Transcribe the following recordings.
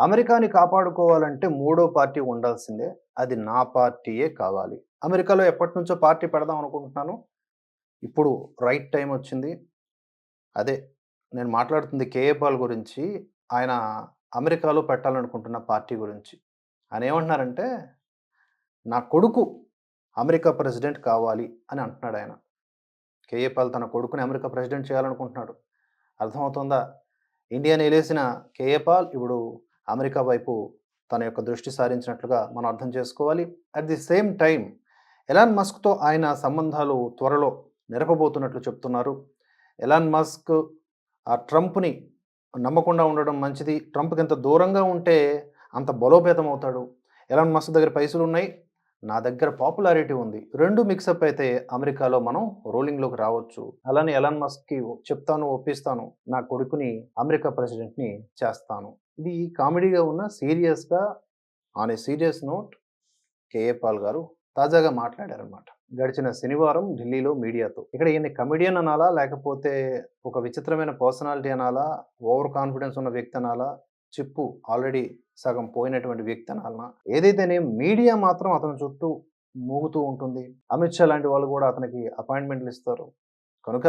అమెరికాని కాపాడుకోవాలంటే మూడో పార్టీ ఉండాల్సిందే. అది నా పార్టీయే కావాలి. అమెరికాలో ఎప్పటి నుంచో పార్టీ పెడదాం అనుకుంటున్నాను. ఇప్పుడు రైట్ టైం వచ్చింది. అదే నేను మాట్లాడుతుంది కేఏ పాల్ గురించి. ఆయన అమెరికాలో పెట్టాలనుకుంటున్న పార్టీ గురించి. ఆయన ఏమంటున్నారంటే నా కొడుకు అమెరికా ప్రెసిడెంట్ కావాలి అని అంటున్నాడు ఆయన. కేఏ పాల్ తన కొడుకుని అమెరికా ప్రెసిడెంట్ చేయాలనుకుంటున్నాడు. అర్థమవుతుందా? ఇండియాని వేలేసిన కేఏ పాల్ ఇప్పుడు అమెరికా వైపు తన యొక్క దృష్టి సారించినట్లుగా మనం అర్థం చేసుకోవాలి. At the same time Elon మస్క్తో ఆయన సంబంధాలు త్వరలో నెరపబోతున్నట్లు చెప్తున్నారు. ఎలాన్ మస్క్ ఆ ట్రంప్ని నమ్మకుండా ఉండడం మంచిది. ట్రంప్కి ఎంత దూరంగా ఉంటే అంత బలోపేతం అవుతాడు. ఎలాన్ మస్క్ దగ్గర పైసలు ఉన్నాయి. నా దగ్గర పాపులారిటీ ఉంది. రెండు మిక్సప్ అయితే అమెరికాలో మనం రోలింగ్లోకి రావచ్చు. అలానే ఎలాన్ మస్క్కి చెప్తాను ఒప్పిస్తాను. నా కొడుకుని అమెరికా ప్రెసిడెంట్ని చేస్తాను. ఇది కామెడీగా ఉన్న సీరియస్గా on a serious note K Paul గారు తాజాగా మాట్లాడారనమాట గడిచిన శనివారం ఢిల్లీలో మీడియాతో. ఇక్కడ ఈయన కమెడియన్ అనాలా లేకపోతే ఒక విచిత్రమైన పర్సనాలిటీ అనాలా ఓవర్ కాన్ఫిడెన్స్ ఉన్న వ్యక్తి అనాలా చిప్పు ఆల్రెడీ సగం పోయినటువంటి వ్యక్తి అనాలనా ఏదైతేనే మీడియా మాత్రం అతని చుట్టూ మూగుతూ ఉంటుంది. అమిత్ షా లాంటి వాళ్ళు కూడా అతనికి అపాయింట్మెంట్లు ఇస్తారు. కనుక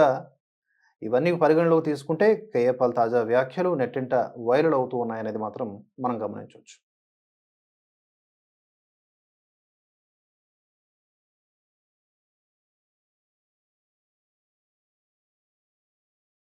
ఇవన్నీ పరిగణలోకి తీసుకుంటే కేఏపాల్ తాజా వ్యాఖ్యలు నెట్టింట వైరల్ అవుతూ ఉన్నాయనేది మాత్రం మనం గమనించవచ్చు.